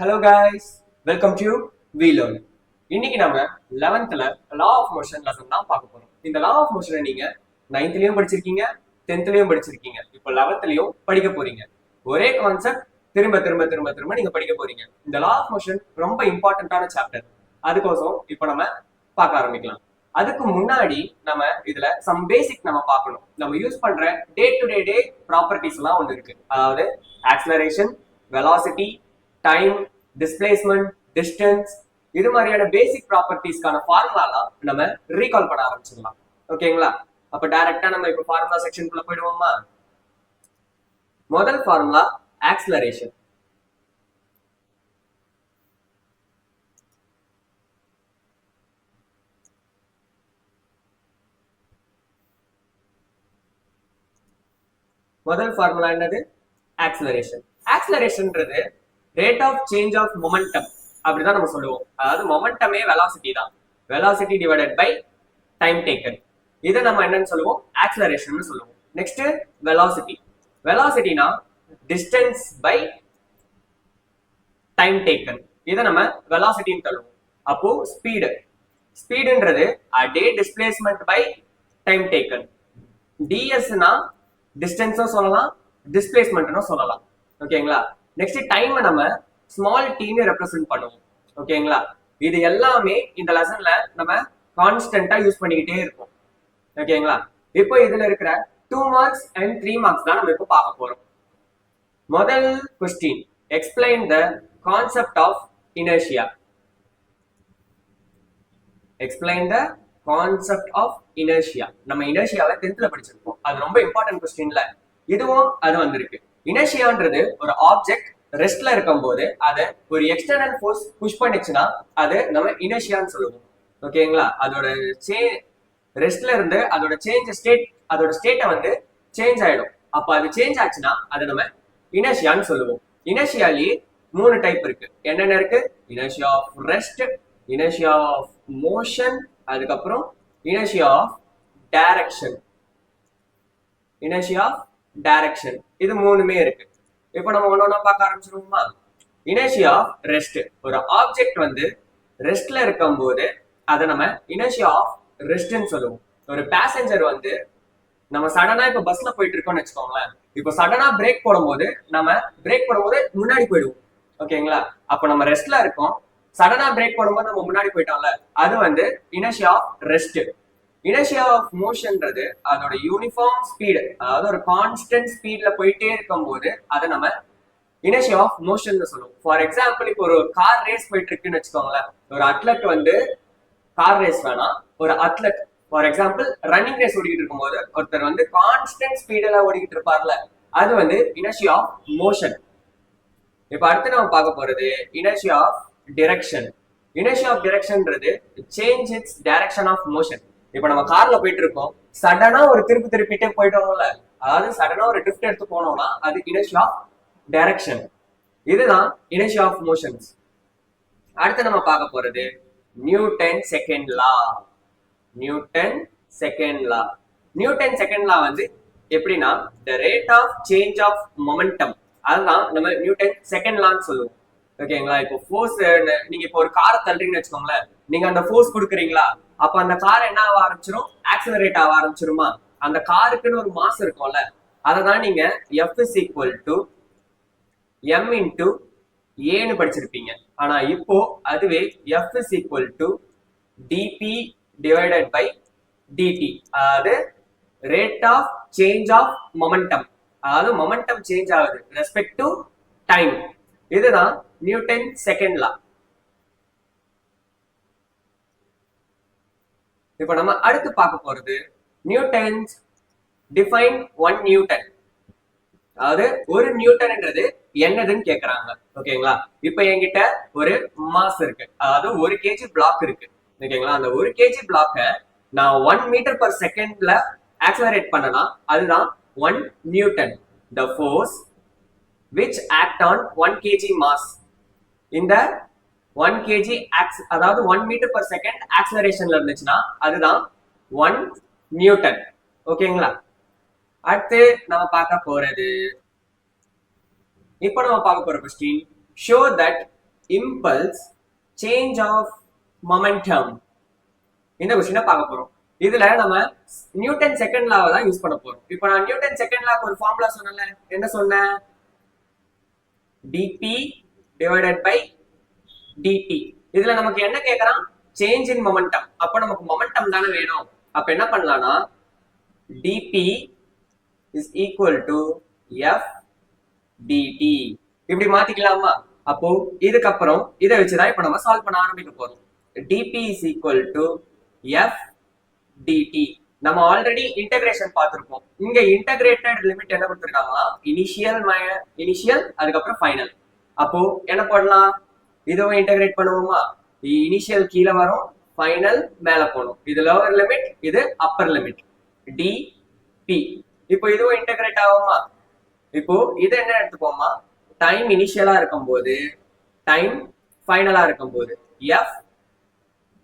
Hello guys welcome to we learn இன்னைக்கு நம்ம லெவன்த்ல லா ஆஃப் மோஷன் லெசன் தான் பார்க்க போறோம். இந்த லா ஆஃப் மோஷனை நீங்க நைன்த்லயும் படிச்சிருக்கீங்க டென்த்லயும் படிச்சிருக்கீங்க. இப்போ லெவன்த்லயும் படிக்க போறீங்க. ஒரே கான்செப்ட் திரும்ப திரும்ப திரும்ப திரும்ப நீங்க படிக்க போறீங்க. இந்த லா ஆஃப் மோஷன் ரொம்ப இம்பார்ட்டன்டான சாப்டர் அதுக்கோசம் இப்போ நம்ம பார்க்க ஆரம்பிக்கலாம். அதுக்கு முன்னாடி நம்ம இதுல சம் பேசிக் நம்ம பார்க்கணும். நம்ம யூஸ் பண்ற day to day day properties எல்லாம் ஒன்று இருக்கு. அதாவது acceleration velocity time displacement distance இது மாதிரியான பேசிக் ப்ராப்பர்ட்டிஸ்க்கான ஃபார்முலாலாம் நம்ம ரீகால் பண்ண ஆரம்பிச்சிடலாம். ஓகேங்களா அப்ப டைரக்டா நம்ம இப்போ ஃபார்முலா செக்ஷனுக்குள்ள போயிடுவோமா? முதல் ஃபார்முலா ஆக்சலரேஷன் முதல் ஃபார்முலா என்னது? Acceleration ஆக்சலரேஷன்ன்றது rate of change of momentum அப்படிதான் நம்ம சொல்லுவோம். அதாவது மொமெண்டமே வெலாசிட்டி தான். Velocity divided by time taken இதை நம்ம என்னன்னு சொல்லுவோம்? ஆக்சலரேஷன் சொல்லுவோம். நெக்ஸ்ட் வெலாசிட்டி வெலாசிட்டினா டிஸ்டன்ஸ் பை டைம் டேக்கன் இதை நம்ம வெலாசிட்டின்னு சொல்லுவோம் அப்போ ஸ்பீடு ஸ்பீடுன்றது டே டிஸ்பிளேஸ்மெண்ட் பை டைம் டேக்கன் டிஎஸ்னா டிஸ்டன்ஸும் சொல்லலாம். டிஸ்பிளேஸ்மெண்ட்னும் சொல்லலாம். ஓகேங்களா நெக்ஸ்ட் டைம் நம்ம ஸ்மால் டீன்னு ரெப்ரசென்ட் பண்ணுவோம். ஓகேங்களா இது எல்லாமே இந்த லெசன்ல நம்ம கான்ஸ்டன்டா யூஸ் பண்ணிக்கிட்டே இருப்போம். ஓகேங்களா இப்போ இதுல இருக்கிற two marks and three marks தான் நம்ம இப்போ பார்க்க போறோம். முதல் question explain the concept of inertia explain the concept of inertia நம்ம இனர்ஷியாவை டென்த்ல படிச்சிருப்போம். அது ரொம்ப இம்பார்ட்டன்ட் கொஸ்டின்ல இதுவும் அது வந்திருக்கு. இனர்ஷியான்றது ஒரு ஆப்ஜெக்ட் ரெஸ்ட்ல இருக்கும்போது அதை ஒரு எக்ஸ்டர்னல் ஃபோர்ஸ் புஷ் பண்ணிச்சுன்னா அது நம்ம இனர்ஷியான்னு சொல்லுவோம். ஓகேங்களா? அதோட சே ரெஸ்ட்ல இருந்து அதோட சேஞ்ச் ஸ்டேட் அதோட ஸ்டேட்டை வந்து சேஞ்ச் ஆயிடும். அப்ப அது சேஞ்ச் ஆச்சுன்னா அதை நம்ம இனர்ஷியான்னு சொல்லுவோம். இனர்ஷியாலேயே மூணு டைப் இருக்கு. என்னென்ன இருக்கு? Inertia of rest inertia of motion அதுக்கப்புறம் inertia of direction inertia of direction இது மூணுமே இருக்கு. இப்போ நம்ம ஒன்று ஒன்றா பார்க்க ஆரம்பிச்சிருவோமா? இனர்ஷியா ஆஃப் ரெஸ்ட் ஒரு ஆப்ஜெக்ட் வந்து ரெஸ்ட்ல இருக்கும்போது அதை நம்ம இனர்ஷியா ஆஃப் ரெஸ்ட்னு சொல்லுவோம். ஒரு பேசஞ்சர் வந்து நம்ம சடனா இப்ப பஸ்ல போயிட்டு இருக்கோம்னு வச்சுக்கோங்களேன். இப்போ சடனா பிரேக் போடும்போது நம்ம பிரேக் போடும்போது முன்னாடி போயிடுவோம். ஓகேங்களா? அப்ப நம்ம ரெஸ்ட்ல இருக்கோம். சடனா பிரேக் போடும்போது நம்ம முன்னாடி போயிட்டோம்ல. அது வந்து inertia of rest inertia of மோஷன்ன்றது அதோட யூனிஃபார்ம் ஸ்பீடு அதாவது ஒரு கான்ஸ்டன்ட் ஸ்பீட்ல போயிட்டே இருக்கும்போது அதை நம்ம இனர்ஷியா ஆஃப் மோஷன் சொல்லுவோம். ஃபார் எக்ஸாம்பிள் இப்போ ஒரு கார் ரேஸ் போயிட்டு இருக்குன்னு வச்சுக்கோங்களேன். ஒரு அத்லட் வந்து கார் ரேஸ் வேணாம். ஒரு athlete for example running race ஓடிக்கிட்டு இருக்கும்போது ஒருத்தர் வந்து கான்ஸ்டன்ட் ஸ்பீடெல்லாம் ஓடிக்கிட்டு இருப்பார்ல அது வந்து இனர்ஷியா ஆஃப் மோஷன் இப்போ அடுத்து நம்ம பார்க்க போறது inertia of direction inertia of டிரெக்ஷன்ன்றது change its direction of motion இப்போ நம்ம கார்ல போயிட்டு இருக்கோம். சடனா ஒரு திருப்பி திருப்பிட்டே போயிட்டோம்ல. அதாவது சடனா ஒரு ட்ரிஃப்ட் எடுத்து போனோம்னா அது இனர்ஷி ஆஃப் டைரக்ஷன் இதுதான் இனர்ஷி ஆஃப் மோஷன்ஸ் அடுத்து நம்ம பார்க்க போறது Newton second law. Newton second law. Newton second law வந்து எப்படின்னா the rate of change of momentum அதுதான் நம்ம நியூட்டன் செகண்ட் லான்னு சொல்லுவோம். ஓகேங்களா இப்போ ஃபோர்ஸ் நீங்க இப்போ ஒரு காரை தள்ளுறீங்கன்னு வச்சுக்கோங்களேன். நீங்க அந்த ஃபோர்ஸ் கொடுக்குறீங்களா? அப்ப அந்த கார் என்ன ஆக ஆரம்பிச்சிடும் ஆக்சிலரேட் ஆக ஆரம்பிச்சிருமா? அந்த காருக்குன்னு ஒரு மாஸ் இருக்கும்ல அதை தான் நீங்க F is equal to m into ஏன்னு படிச்சிருப்பீங்க. ஆனா இப்போ அதுவே F is equal to dp divided by dt அதாவது rate of change of momentum அதாவது மொமெண்டம் சேஞ்ச் ஆகுது. ரெஸ்பெக்ட் டு டைம் இதுதான் நியூட்டன் செகண்ட் லா இப்போ நம்ம அடுத்து பார்க்க போறது நியூட்டன்ஸ் டிஃபைன் ஒன் நியூட்டன் அதாவது ஒரு நியூட்டன்ன்றது என்னதுன்னு கேக்குறாங்க. ஓகேங்களா இப்போ என்கிட்ட ஒரு மாஸ் இருக்கு. அதாவது ஒரு கேஜி பிளாக் இருக்கு. ஓகேங்களா அந்த ஒரு கேஜி பிளாக்க நான் ஒன் மீட்டர் பர் செகண்ட்ல ஆக்சலரேட் பண்ணனா அதுதான் one newton the force which act on one KG mass இந்த ஒன் கேஜி ஆக்ஸ் அதாவது ஒன் மீட்டர் பர் செகண்ட் ஆக்சலரேஷன்ல இருந்துச்சுன்னா அதுதான் ஒன் நியூட்டன் ஓகேங்களா அடுத்து நம்ம பார்க்க போறது. இப்போ நம்ம பார்க்க போற question show that impulse change of momentum இந்த கொஸ்டினை பார்க்க போறோம். இதுல நம்ம நியூட்டன் செகண்ட் லாவை தான் யூஸ் பண்ண போறோம். இப்போ நான் நியூட்டன் செகண்ட் லாக்கு ஒரு ஃபார்முலா சொன்னல என்ன சொன்னேன்? டிபி டிவைடட் பை டிடி இதுல நமக்கு என்ன கேட்கறான் சேஞ்ச் இன் மொமெண்டம் அப்ப நமக்கு மொமெண்டம் தானே வேணும். அப்ப என்ன பண்ணலாம்னா dp is equal to F dt இப்படி மாத்திக்கலாமா? அப்போ இதுக்கப்புறம் இதை வச்சுதான் இப்ப நம்ம சால்வ் பண்ண ஆரம்பிக்க போறோம். Dp is equal to F dt நம்ம ஆல்ரெடி இன்டகிரேஷன் பார்த்திருப்போம். இங்க இன்டகிரேட்டட் லிமிட் என்ன கொடுத்திருக்காங்களா இனிஷியல் இனிஷியல் அதுக்கப்புறம் ஃபைனல் அப்போ என்ன பண்ணலாம்? இதுவும் இன்டகிரேட் பண்ணுவோமா? இனிஷியல் கீழே வரும் ஃபைனல் மேல போகணும். இது லோவர் லிமிட் இது அப்பர் லிமிட் டி பி இப்போ இதுவும் இன்டகிரேட் ஆகுமா? இப்போ இது என்ன எடுத்துப்போமா? டைம் இனிஷியலா இருக்கும்போது டைம் ஃபைனலா இருக்கும்போது எஃப்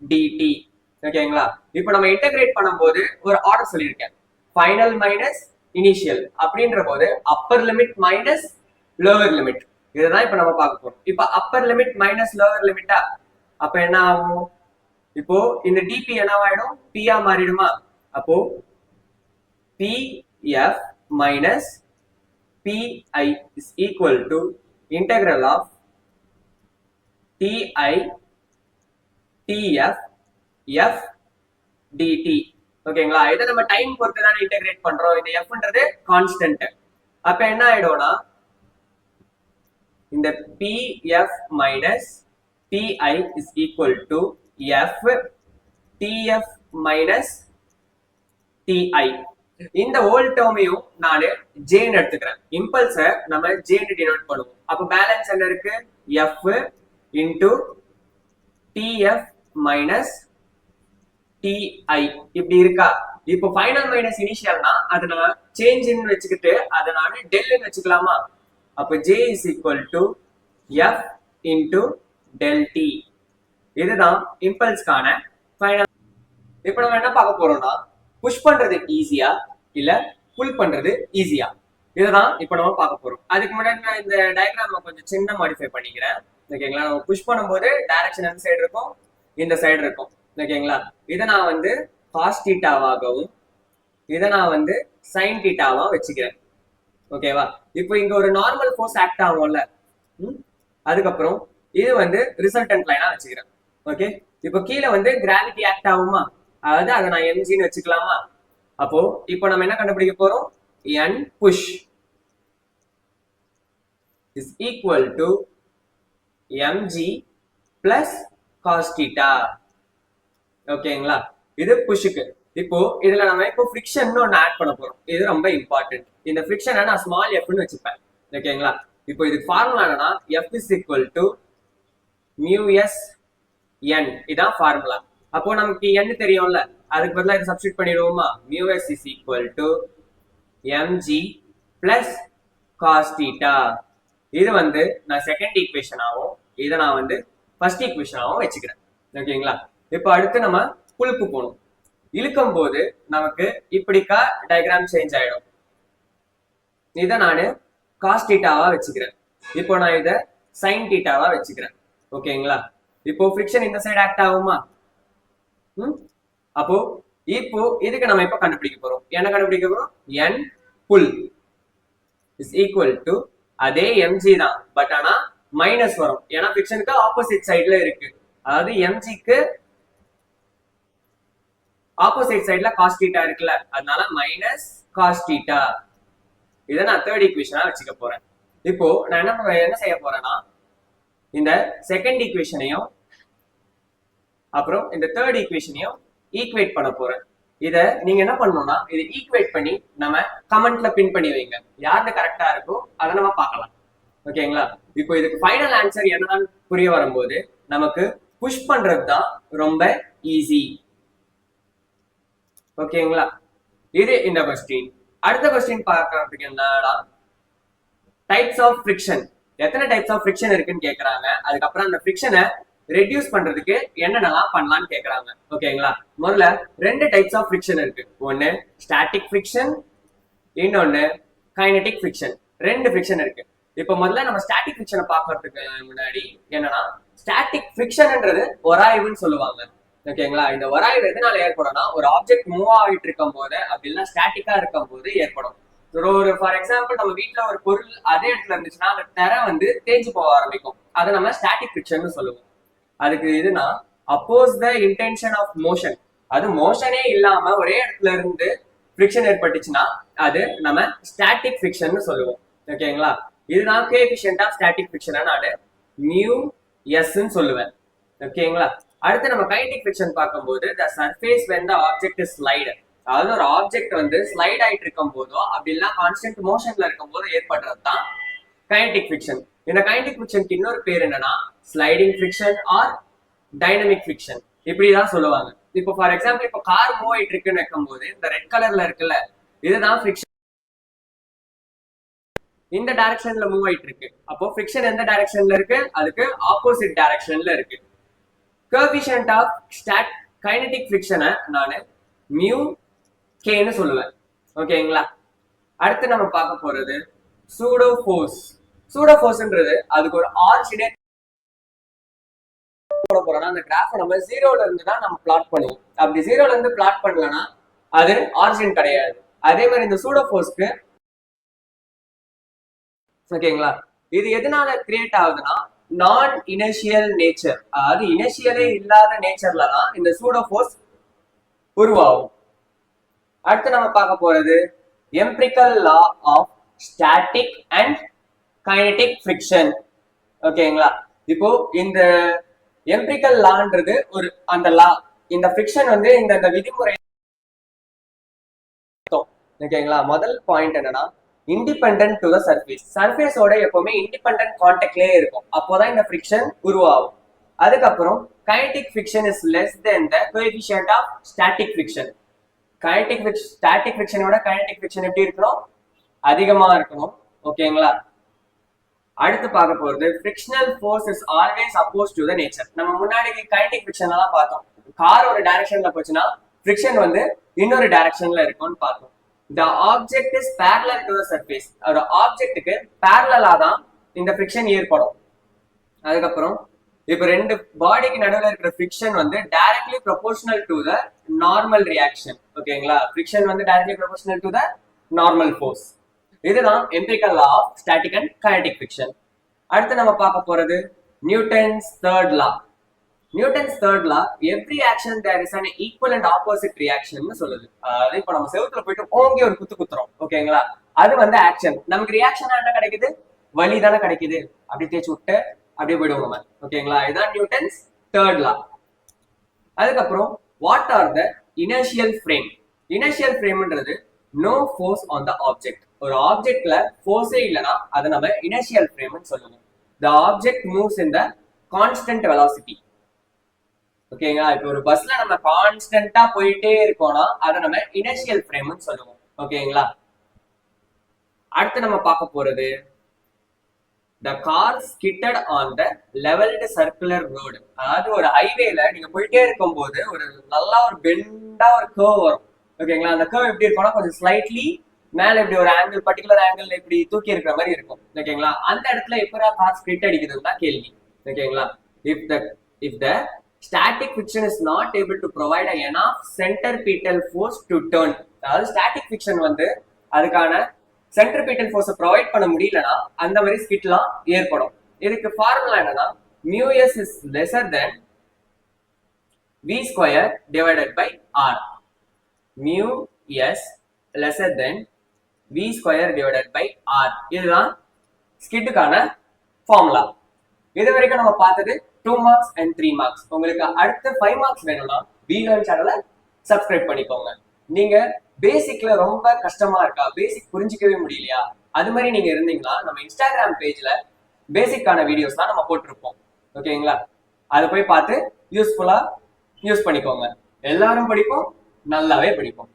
டிடி ஓகேங்களா இப்போ நம்ம இன்டகிரேட் பண்ணும்போது ஒரு ஆர்டர் சொல்லியிருக்கேன். ஃபைனல் மைனஸ் இனிஷியல் அப்படின்ற போது upper limit minus lower limit இதுதான் இப்போ நம்ம பார்க்க போறோம். இப்ப அப்பர் லிமிட் மைனஸ் லோவர் லிமிட்டா அப்ப என்ன ஆகும்? இப்போ இந்த டிபி என்னவாயிடும்? பியா மாறிடுமா? அப்போ pf minus pi is equal to integral of ti tf F dt ஓகேங்களா இதை நம்ம டைம் பொறுத்து தான் இன்டகிரேட் பண்றோம். இந்த எஃப்ன்றது கான்ஸ்டன்ட் அப்ப என்ன ஆயிடும்னா இந்த pf minus ti is equal to F tf minus ti இந்த ஓல் டேர்மையும் நான் ஜேன்னு எடுத்துக்கிறேன். இம்பல்ஸை நம்ம ஜேன்னு டினோட் பண்ணுவோம். அப்போ பேலன்ஸ் என்ன இருக்கு? F into tf minus ti இப்படி இருக்கா? இப்போ ஃபைனல் மைனஸ் இனிஷியல்னா அதை நான் சேஞ்சுன்னு வச்சுக்கிட்டு அதை நான் டெல்லுன்னு வச்சுக்கலாமா? அப்போ J is equal to F into del t இதுதான் இம்பல்ஸ்க்கான ஃபைனல் இப்போ நம்ம என்ன பார்க்க போறோம்னா புஷ் பண்றது ஈஸியா இல்ல புல் பண்றது ஈஸியா இதுதான் இப்போ நம்ம பார்க்க போறோம். அதுக்கு முன்னாடி நான் இந்த டயக்ராம கொஞ்சம் சின்ன மாடிஃபை பண்ணிக்கிறேன். ஓகேங்களா நம்ம புஷ் பண்ணும்போது டைரக்ஷன் எந்த சைடு இருக்கும்? இந்த சைடு இருக்கும். ஓகேங்களா இதை நான் வந்து காஸ்டீட்டாவாகவும் இதை நான் வந்து சைன் டீட்டாவா வச்சுக்கிறேன். ஓகேவா இப்போ இங்க ஒரு நார்மல் ஃபோர்ஸ் ஆக்ட் ஆகும்ல. அதுக்கப்புறம் இது வந்து ரிசல்டன்ட் லைனா வச்சுக்கிறேன். ஓகே இப்போ கீழே வந்து கிராவிட்டி ஆக்ட் ஆகுமா? அதாவது அதை நான் எம்ஜின்னு வச்சுக்கலாமா? அப்போ இப்போ நம்ம என்ன கண்டுபிடிக்க போறோம்? N push is equal to mg plus cos theta ஓகேங்களா இது புஷுக்கு இப்போ இதுல நம்ம இப்போ ஃபிரிக்ஷன் ஒன்று ஆட் பண்ண போறோம். இது ரொம்ப இம்பார்ட்டன்ட் இந்த ஃபிரிக்ஷனை நான் ஸ்மால் எஃப்னு வச்சுப்பேன். ஓகேங்களா இப்போ இதுக்கு ஃபார்முலா என்னன்னா F is equal to mu S N இதான் ஃபார்முலா அப்போ நமக்கு என் தெரியும்ல? அதுக்கு பதிலாக இதை substitute பண்ணிடுவோமா? Mu s is equal to mg plus cos theta இது வந்து நான் செகண்ட் ஈக்குவேஷனாகவும் இதை நான் வந்து ஃபர்ஸ்ட் ஈக்குவேஷனாகவும் வச்சுக்கிறேன். ஓகேங்களா இப்போ அடுத்து நம்ம புழுப்பு போகணும். இழுக்கும் போது நமக்கு இப்படிக்கா டயக்ராம் சேஞ்ச் ஆயிடும். இதை நான் காஸ் டீட்டாவா வச்சுக்கிறேன். இப்போ நான் இதை சைன் டீட்டாவா வச்சுக்கிறேன். ஓகேங்களா இப்போ ஃப்ரிக்ஷன் இந்த சைடு ஆக்ட் ஆகுமா? ம்? அப்போ இப்போ இதுக்கு நம்ம இப்ப கண்டுபிடிக்க போறோம். என்ன கண்டுபிடிக்க போறோம்? N pull is equal to அதே எம்ஜி தான். பட் ஆனா மைனஸ் வரும். ஏன்னா ஃபிக்ஷனுக்கு ஆப்போசிட் சைடுல இருக்கு. அதாவது எம்ஜிக்கு ஆப்போசிட் சைடுல காஸ் தீட்டா இருக்குல்ல. அதனால மைனஸ் காஸ் தீட்டா இதை நான் தேர்ட் ஈக்குவேஷனா வச்சுக்க போறேன். இப்போ நான் என்ன பண்ண- என்ன செய்ய போறேன்னா இந்த செகண்ட் ஈக்குவேஷனையும் அப்புறம் இந்த தேர்ட் ஈக்குவேஷனையும் ஈக்குவேட் பண்ண போறேன். இத நீங்க என்ன பண்ணணும்னா இதை ஈக்குவேட் பண்ணி நம்ம கமெண்ட்ல பின் பண்ணி வைங்க. யாருக்கு கரெக்டா இருக்கோ அதை நம்ம பார்க்கலாம். ஓகேங்களா? இப்போ இதுக்கு ஃபைனல் ஆன்சர் என்னன்னு புரிய வரும்போது நமக்கு புஷ் பண்றது தான் ரொம்ப ஈஸி ஓகேங்களா? இது இந்த கொஸ்டின் அடுத்த கொஸ்டின் பார்க்கறதுக்கு என்னடா டைப்ஸ் ஆஃப் ஃப்ரிக்ஷன் எத்தனை டைப்ஸ் ஆஃப் ஃப்ரிக்ஷன் இருக்குன்னு கேட்குறாங்க அதுக்கப்புறம் அந்த ஃப்ரிக்ஷனை ரெடியூஸ் பண்றதுக்கு என்னென்னலாம் பண்ணலாம்னு கேட்குறாங்க ஓகேங்களா? முதல்ல ரெண்டு டைப்ஸ் ஆஃப் ஃப்ரிக்ஷன் இருக்கு. ஒன்னு ஸ்டாட்டிக் ஃப்ரிக்ஷன் இன்னொன்று கைனட்டிக் ஃப்ரிக்ஷன் ரெண்டு ஃப்ரிக்ஷன் இருக்கு. இப்போ முதல்ல நம்ம ஸ்டாட்டிக் ஃப்ரிக்ஷனை பார்க்கறதுக்கு முன்னாடி என்னன்னா ஸ்டாட்டிக் ஃபிரிக்ஷன்ன்றது ஒராய்வுன்னு சொல்லுவாங்க. ஓகேங்களா? இந்த வராய்வு எதனால ஏற்படும்னா ஒரு ஆப்ஜெக்ட் மூவ் ஆகிட்டு இருக்கும் போது அப்படின்னா ஸ்டாட்டிக்கா இருக்கும் போது ஏற்படும். ஒரு ஒரு ஃபார் எக்ஸாம்பிள் நம்ம வீட்ல ஒரு பொருள் அதே இடத்துல இருந்துச்சுன்னா அந்த தரை வந்து தேஞ்சு போக ஆரம்பிக்கும். அதை நம்ம ஸ்டாட்டிக் ஃபிரிக்ஷன் சொல்லுவோம். அதுக்கு இதுனா opposes the intention of motion அது மோஷனே இல்லாம ஒரே இடத்துல இருந்து ஃபிரிக்ஷன் ஏற்பட்டுச்சுன்னா அது நம்ம ஸ்டாட்டிக் ஃபிரிக்ஷன் சொல்லுவோம். ஓகேங்களா? இதுதான் கேபிஷியன்ட் ஆஃப் ஸ்டாட்டிக் ஃபிரிக்ஷனை நான் மியூ எஸ்ன்னு சொல்லுவேன். ஓகேங்களா? அடுத்து நம்ம கைனடிக் ஃபிக்ஷன் பார்க்கும்போது the surface when the object is slide அதாவது ஒரு ஆப்ஜெக்ட் வந்து ஸ்லைட் ஆயிட்டு இருக்கும் போதோ அப்படி இல்லைன்னா கான்ஸ்டன்ட் மோஷன்ல இருக்கும் போது ஏற்படுறது தான் கைனடிக் ஃபிக்ஷன் இந்த கைனடிக் ஃபிக்ஷனுக்கு இன்னொரு பேர் என்னன்னா sliding friction or dynamic friction இப்படிதான் சொல்லுவாங்க. இப்போ ஃபார் எக்ஸாம்பிள் இப்போ கார் மூவ் ஆயிட்டு இருக்குன்னு வைக்கும்போது இந்த ரெட் கலர்ல இருக்குல்ல இதுதான் ஃபிக்ஷன் இந்த டைரக்ஷன்ல மூவ் ஆயிட்டு இருக்கு. அப்போ ஃபிக்ஷன் எந்த டைரக்ஷன்ல இருக்கு? அதுக்கு ஆப்போசிட் டைரக்ஷன்ல இருக்கு. கோஎஃபிஷியன்ட் ஆஃப் ஸ்டாட் கைனடிக் ஃபிக்ஷனை நான் மியூ கேன்னு சொல்லுவேன். ஓகேங்களா அடுத்து நம்ம பார்க்க போறது சூடோ ஃபோர்ஸ் சூடோ ஃபோர்ஸ்ன்றது அதுக்கு ஒரு ஆர்ஜினேட் போட போறோம்னா அந்த கிராஃபை நம்ம ஜீரோல இருந்து தான் நம்ம பிளாட் பண்ணுவோம். அப்படி ஜீரோல இருந்து பிளாட் பண்ணலன்னா அது ஆர்ஜின் கிடையாது. அதே மாதிரி இந்த சூடோ ஃபோர்ஸ்க்கு ஓகேங்களா இது எதனால கிரியேட் ஆகுதுன்னா நான் இனிஷியல் நேச்சர் அதாவது இனிஷியலே இல்லாத நேச்சர்ல தான் இந்த சூடோ ஃபோர்ஸ் உருவாகும். அடுத்து நம்ம பார்க்க போறது empirical law of static and kinetic friction ஓகேங்களா இப்போ இந்த எம்பிரிக்கல் லான்றது ஒரு அந்த லா இந்த ஃபிரிக்ஷன் வந்து இந்த இந்த விதிமுறை ஓகேங்களா முதல் பாயிண்ட் என்னன்னா இண்டிபெண்டன்ட் டு த சர்ஃபேஸ் சர்ஃபேஸோட எப்பவுமே இண்டிபெண்ட் கான்டாக்ட்லயே இருக்கும். அப்போதான் இந்த ஃபிரிக்ஷன் உருவாகும். அதுக்கப்புறம் kinetic friction is less than the coefficient of static friction kinetic static ஃபிரிக்ஷனோட kinetic friction எப்படி இருக்கணும்? அதிகமா இருக்கணும். ஓகேங்களா அடுத்து பார்க்க போறது frictional force is always oppose to the nature நம்ம முன்னாடி கைனடிக் ஃபிரிக்ஷன் எல்லாம் பார்த்தோம். கார் ஒரு டைரக்ஷன்ல போச்சுன்னா ஃபிரிக்ஷன் வந்து இன்னொரு டைரக்ஷன்ல இருக்கும்னு பார்த்தோம். The object is parallel to the surface ஒரு ஆப்ஜெக்ட்டுக்கு பேரலாக தான் இந்த ஃபிரிக்ஷன் ஏற்படும். அதுக்கப்புறம் இப்போ ரெண்டு பாடிக்கு நடுவில் இருக்கிற ஃபிரிக்ஷன் வந்து directly proportional to the normal reaction ஓகேங்களா? ஃபிரிக்ஷன் வந்து directly proportional to the normal force இதுதான் empirical law of static and kinetic friction அடுத்து நம்ம பார்க்க போறது Newton's third law Newton's third law every action there is an equal and opposite reaction சொல்லுது. அதாவது இப்போ நம்ம செவுத்துல போயிட்டு ஓங்கி ஒரு குத்து குத்துறோம். ஓகேங்களா அது வந்து ஆக்ஷன் நமக்கு ரியாக்ஷன் என்ன கிடைக்குது? வலி தானே கிடைக்குது. அப்படி தேய்ச்சி விட்டு அப்படியே போயிடுவோம் நம்ம. ஓகேங்களா இதுதான் நியூட்டன்ஸ் தேர்ட் லா அதுக்கப்புறம் what are the inertial frame inertial ஃப்ரேம்ன்றது no force on the object ஒரு ஆப்ஜெக்ட்ல ஃபோர்ஸே இல்லைன்னா அதை நம்ம இனர்ஷியல் ஃப்ரேம்னு சொல்லணும் the object moves in the constant velocity ஓகேங்களா இப்போ ஒரு பஸ்ல நம்ம கான்ஸ்டன்டா போயிட்டே இருக்கோம்னா அதை நம்ம இனர்ஷியல் ஃப்ரேம்னு சொல்லுவோம். ஓகேங்களா அடுத்து நம்ம பார்க்க போறது the car skidded on the levelled circular road அதாவது ஒரு ஹைவேல நீங்க போயிட்டே இருக்கும்போது ஒரு நல்லா ஒரு பெண்டா ஒரு கர்வ் வரும். ஓகேங்களா அந்த கர்வ் எப்படி இருக்கும்னா கொஞ்சம் ஸ்லைட்லி மேல இப்படி ஒரு ஆங்கிள் பர்டிகுலர் ஆங்கிள் இப்படி தூக்கி இருக்கிற மாதிரி இருக்கும். ஓகேங்களா அந்த இடத்துல எப்படா கார் ஸ்கிட் அடிக்குதுன்னு தான் கேள்வி ஓகேங்களா if the if the static friction is not able to provide ஆயினா centripetal force to turn அதாவது ஸ்டாட்டிக் ஃபிக்ஷன் வந்து அதுக்கான சென்டர்பீட்டல் ஃபோர்ஸை ப்ரொவைட் பண்ண முடியலனா அந்த மாதிரி ஸ்கிட்லாம் ஏற்படும். இதுக்கு ஃபார்முலா என்னன்னா mu s is lesser than v square divided by r mu s lesser than v square divided by r இதுதான் ஸ்கிட்டுக்கான ஃபார்முலா இது வரைக்கும் நம்ம பார்த்தது two marks and three marks உங்களுக்கு அடுத்த ஃபைவ் மார்க்ஸ் வேணும்னா வீலன் சேனலை சப்ஸ்கிரைப் பண்ணிக்கோங்க. நீங்க பேசிக்ல ரொம்ப கஷ்டமா இருக்கா? பேசிக் புரிஞ்சிக்கவே முடியலையா? அது மாதிரி நீங்க இருந்தீங்கன்னா நம்ம இன்ஸ்டாகிராம் பேஜ்ல பேசிக்கான வீடியோஸ் தான் நம்ம போட்டிருப்போம். ஓகேங்களா? அதை போய் பார்த்து யூஸ்ஃபுல்லா யூஸ் பண்ணிக்கோங்க. எல்லாரும் படிப்போம் நல்லாவே படிப்போம்.